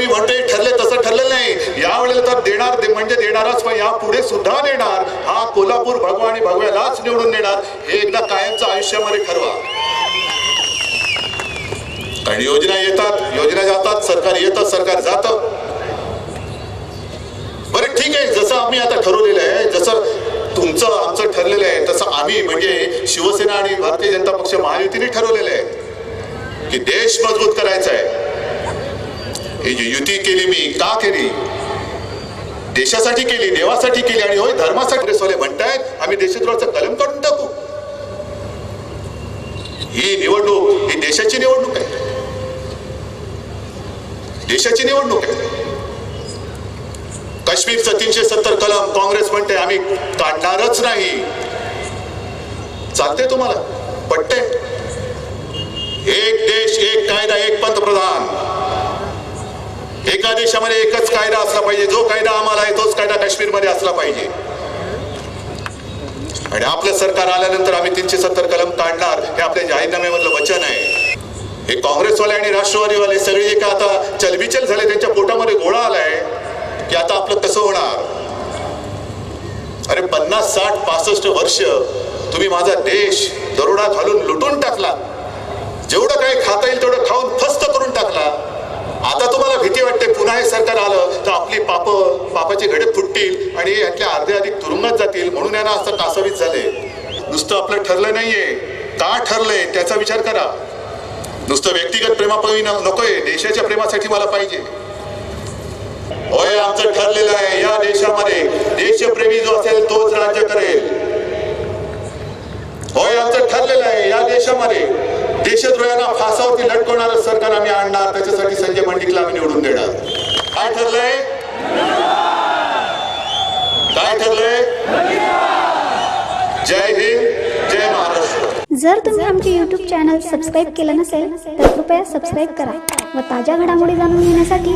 मी म्हणतोय ठरले तसं ठरलेलं नाही. यावेळेला तर देणार म्हणजे देणारच पण या पुढे सुद्धा देणार. हा कोल्हापूर भगवा आणि भगव्यालाच निवडून देणार. हे एकदा कायमचं आयुष्यामध्ये ठरवा. कारण योजना येतात योजना जातात सरकार येतं सरकार जात. बरं ठीक आहे. जसं आम्ही आता ठरवलेलं आहे जसं तुमचं आमचं ठरलेलं आहे तसं आम्ही म्हणजे शिवसेना आणि भारतीय जनता पक्ष महायुतीने ठरवलेलं आहे की देश मजबूत करायचा आहे. ही जी युती केली मी का केली? देशासाठी केली देवासाठी केली आणि होय धर्मासाठी काँग्रेसवाले म्हणतायत आम्ही देशद्रोहाचं कलम काढून टाकू. ही निवडणूक ही देशाची निवडणूक आहे. देशाची निवडणूक आहे. काश्मीरचं तीनशे सत्तर कलम काँग्रेस म्हणते आम्ही काढणारच नाही. चालते तुम्हाला पटते एक देश एक कायदा एक पंतप्रधान. देशामध्ये एकच कायदा असला पाहिजे. जो कायदा आम्हाला आहे तोच कायदा काश्मीरमध्ये असला पाहिजे. आणि आपलं सरकार आल्यानंतर आम्ही तीनशे सत्तर कलम काढणार हे आपल्या जाहीरनाम्यामधलं वचन आहे. हे काँग्रेसवाले आणि राष्ट्रवादीवाले सगळे जे का आता चलबिचल झाले त्यांच्या पोटामध्ये गोळा आलाय की आता आपलं कसं होणार? अरे पन्नास साठ पासष्ट वर्ष तुम्ही माझा देश दरोडा घालून लुटून टाकला. जेवढं काही खाता येईल तेवढं खाऊन फस्त करून टाकला. आता तुम्हाला भीती ते पुन्हा हे सरकार आलं तर आपली पाप पापाचे घडे फुटतील आणि यातल्या अर्धे अधिक तुरुंगात जातील म्हणून यांना असं कासावीस झाले. नुसतं आपलं ठरलं नाहीये. का ठरलंय त्याचा विचार करा. नुसतं व्यक्तिगत प्रेमापायी नकोय. देशाच्या प्रेमासाठी मला पाहिजे. होय आमचं ठरलेलं आहे. या देशामध्ये देशप्रेमी जो असेल तोच राज्य करेल. होय आमचं ठरलेलं आहे. या देशामध्ये देशद्रोहांना फासावरती लटकवणारं सरकार आम्ही आणणार त्याच्यासाठी संजय मंडिकला आम्ही निवडून देणार. काय ठरलंय? काय ठरलंय? जय हिंद जय महाराष्ट्र. जर तुम्ही आमचे यूट्यूब चॅनल सबस्क्राईब केलं नसेल तर कृपया सबस्क्राईब करा व ताज्या घडामोडी जाणून घेण्यासाठी